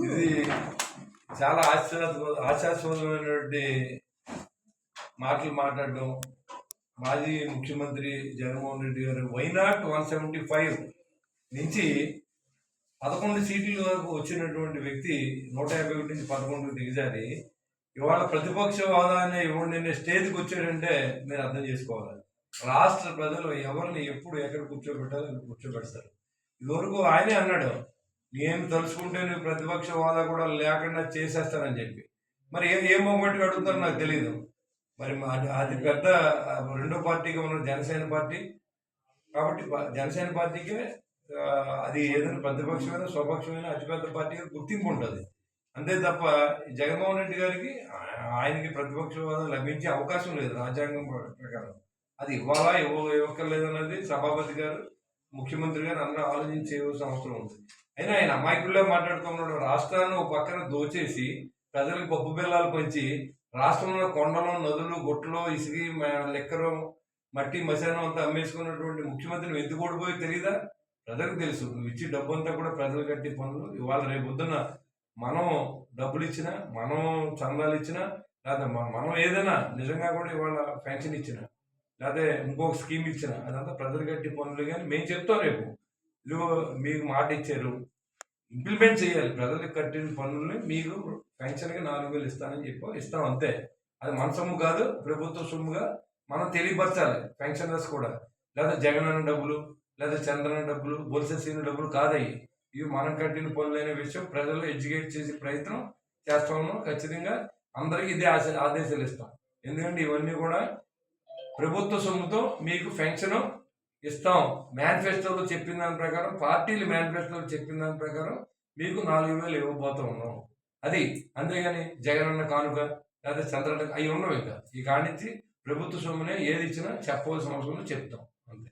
ఇది చాలా ఆశ్చర్య ఆశాస్పదమైనటువంటి మాటలు మాట్లాడడం. మాజీ ముఖ్యమంత్రి జగన్మోహన్ రెడ్డి గారు వైనాట్ వన్ సెవెంటీ ఫైవ్ నుంచి పదకొండు సీట్లు వరకు వచ్చినటువంటి వ్యక్తి నూట యాభై ఒకటి నుంచి పదకొండుకు దిగజారి. ఇవాళ ప్రతిపక్ష హోదాన్ని ఇవ్వండి నేను స్టేజ్కి వచ్చాడంటే మీరు అర్థం చేసుకోవాలి. రాష్ట్ర ప్రజలు ఎవరిని ఎప్పుడు ఎక్కడ కూర్చోబెట్టాలో కూర్చోబెడతారు. ఇదివరకు ఆయనే అన్నాడు నేను తలుచుకుంటే నువ్వు ప్రతిపక్ష హోదా కూడా లేకుండా చేసేస్తానని చెప్పి. మరి ఏం ఏం మొమ్మటికి అడుగుతారో నాకు తెలియదు మరి మా- అది అది పెద్ద రెండో పార్టీగా ఉన్న జనసేన పార్టీ. కాబట్టి జనసేన పార్టీకే అది ఏదైనా ప్రతిపక్షమైన స్వపక్షమైన అతిపెద్ద పార్టీగా గుర్తింపు ఉంటుంది. అంతే తప్ప ఈ జగన్మోహన్ రెడ్డి గారికి ఆయనకి ప్రతిపక్ష హోదా లభించే అవకాశం లేదు రాజ్యాంగం ప్రకారం. అది ఇవ్వాలా ఇవ్వ ఇవ్వక్కర్లేదు అన్నది సభాపతి గారు ముఖ్యమంత్రి గారు అందరూ ఆలోచించే అవసరం ఉంది. అయినా ఆయన అమాయకుల్లో మాట్లాడుతున్నాడు రాష్ట్రాన్ని ఒక పక్కన దోచేసి ప్రజలకు పప్పు బెల్లాలు పంచి రాష్ట్రంలో కొండలు నదులు గుట్టలు ఇసిగి లెక్కలు లెక్కరు మట్టి మశానం అంతా అమ్మేసుకున్నటువంటి ముఖ్యమంత్రిని ఎందుకు ఓడిపోయి తెలియదా ప్రజలకు తెలుసు. నువ్వు ఇచ్చి డబ్బు అంతా కూడా ప్రజలు కట్టి పనులు. ఇవాళ రేపు పొద్దున మనం డబ్బులు ఇచ్చినా మనం చందాలు ఇచ్చినా లేదా మనం ఏదైనా నిజంగా కూడా ఇవాళ పెన్షన్ ఇచ్చినా లేకపోతే ఇంకొక స్కీమ్ ఇచ్చినా అదంతా ప్రజలు కట్టి పనులు కానీ మేము చెప్తాం రేపు. మీకు మాట ఇచ్చారు. ఇంప్లిమెంట్ చేయాలి. ప్రజలకు కట్టిన పనుల్ని మీకు పెన్షన్కి నాలుగు వేలు ఇస్తానని చెప్పి ఇస్తాం అంతే. అది మన సొమ్ము కాదు ప్రభుత్వ సొమ్ముగా మనం తెలియపరచాలి పెన్షనర్స్ కూడా. లేదా జగన్ అన్న డబ్బులు లేదా చంద్రన డబ్బులు బొల్సెసీన డబ్బులు కాదయ్యి. ఇవి మనం కట్టిన పనులైన విషయం ప్రజలు ఎడ్యుకేట్ చేసే ప్రయత్నం చేస్తాము ఖచ్చితంగా అందరికీ ఇదే ఆశ ఆదేశాలు ఇస్తాం. ఎందుకంటే ఇవన్నీ కూడా ప్రభుత్వ సొమ్ముతో మీకు పెన్షన్ ఇస్తాం. మేనిఫెస్టోలో చెప్పిన దాని ప్రకారం పార్టీలు మేనిఫెస్టోలో చెప్పిన దాని ప్రకారం మీకు నాలుగు వేలు ఇవ్వబోతా ఉన్నాం. అది అంతేగాని జగన్ అన్న కానుక లేదా చంద్రన్న అవి ఉండవు ఇంకా. ఈ కానించి ప్రభుత్వ సొమ్మునే ఏది ఇచ్చినా చెప్పవలసిన అవసరం చెప్తాం. అంతే.